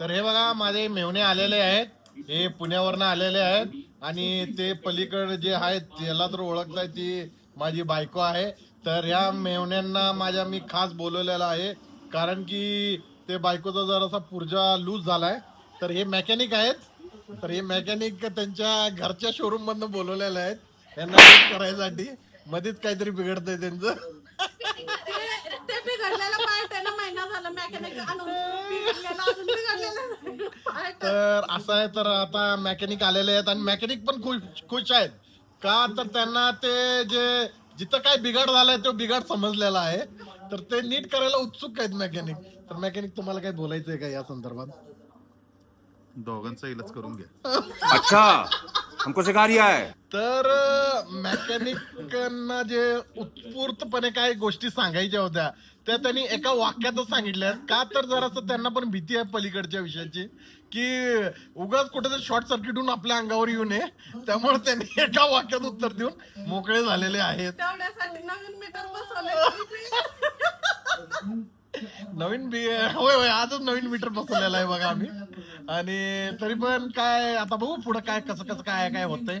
तर हे बघा माझे मेवणे आलेले आहेत. हे पुण्यावरनं आलेले आहेत. आणि ते पलीकडे जे आहेत त्याला तर ओळखताय ती माझी बायको आहे. तर ह्या मेवण्यांना माझ्या मी खास बोलवलेलं आहे. कारण की ते बायकोचा जरासा पुर्जा लूज झालाय तर हे मेकॅनिक आहेत. तर हे मेकॅनिक त्यांच्या घरच्या शोरूम मधनं बोलवलेले आहेत. त्यांना करायसाठी. मध्येच काहीतरी बिघडतंय त्यांचं. तर असं आहे तर आता मेकॅनिक आलेले आहेत आणि मेकॅनिक पण खुश खुश आहेत. का तर त्यांना ते जे जिथं काय बिघाड झालाय तो बिघाड समजलेला आहे. तर ते नीट करायला उत्सुक आहेत मेकॅनिक तर मेकॅनिक तुम्हाला काय बोलायचंय का या संदर्भात? दोघांचा इलाज करून घ्या. अच्छा हमको सिखा रिया है. तर मेकॅनिकांना जे उत्स्फूर्तपणे काही गोष्टी सांगायच्या होत्या त्या त्यांनी एका वाक्यातच सांगितल्या का तर जरासं त्यांना पण भीती आहे पलीकडच्या विषयाची की उगाच कुठेतरी शॉर्ट सर्किट होऊन आपल्या अंगावर येऊ नये. त्यामुळे त्यांनी एका वाक्यात उत्तर देऊन मोकळे झालेले आहेत. नवीन बी होय होय आजच नवीन मीटर बसवलेला आहे बघा आम्ही. आणि तरी पण काय आता बघू पुढे काय कसं कसं काय काय होतंय.